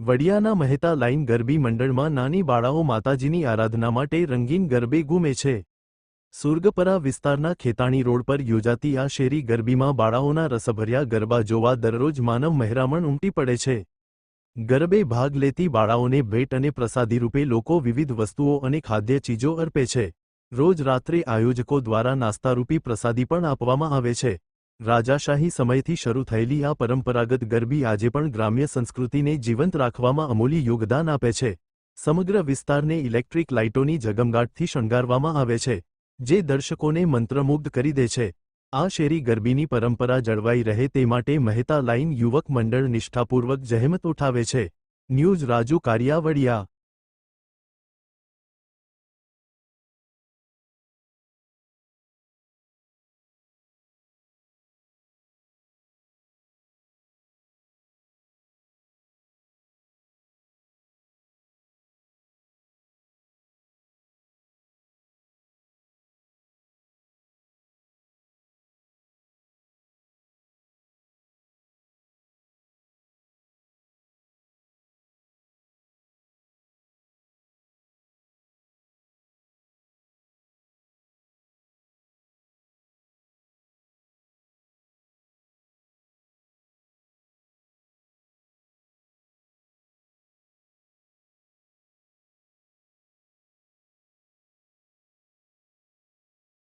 વડિયાના Mehta line ગરબી મંડળમાં નાની બાળાઓ માતાજીની આરાધના માટે રંગીન ગરબે ગુમે છે. સુર્ગપરા વિસ્તારના ખેતાણી રોડ પર યોજાતી આ શેરી ગરબીમાં બાળાઓના રસભર્યા ગરબા જોવા દરરોજ માનવ મહેરામણ ઉમટી પડે છે. ગરબે ભાગ લેતી બાળાઓને ભેટ અને પ્રસાદી રૂપે લોકો વિવિધ વસ્તુઓ અને ખાદ્ય ચીજો અર્પે છે. રોજ રાત્રે આયોજકો દ્વારા નાસ્તારૂપી પ્રસાદી પણ આપવામાં આવે છે. રાજાશાહી સમયથી શરૂ થયેલી આ પરંપરાગત ગરબી આજે પણ ગ્રામ્ય સંસ્કૃતિને જીવંત રાખવામાં અમૂલ્ય યોગદાન આપે છે. સમગ્ર વિસ્તારને ઇલેક્ટ્રિક લાઇટોની જગમગાટથી શણગારવામાં આવે છે, જે દર્શકોને મંત્રમુગ્ધ કરી દે છે. આ શેરી ગરબીની પરંપરા જળવાઈ રહે તે માટે મહેતા લાઇન યુવક મંડળ નિષ્ઠાપૂર્વક જહેમત ઉઠાવે છે. ન્યૂઝ રાજુ કારિયાવડિયા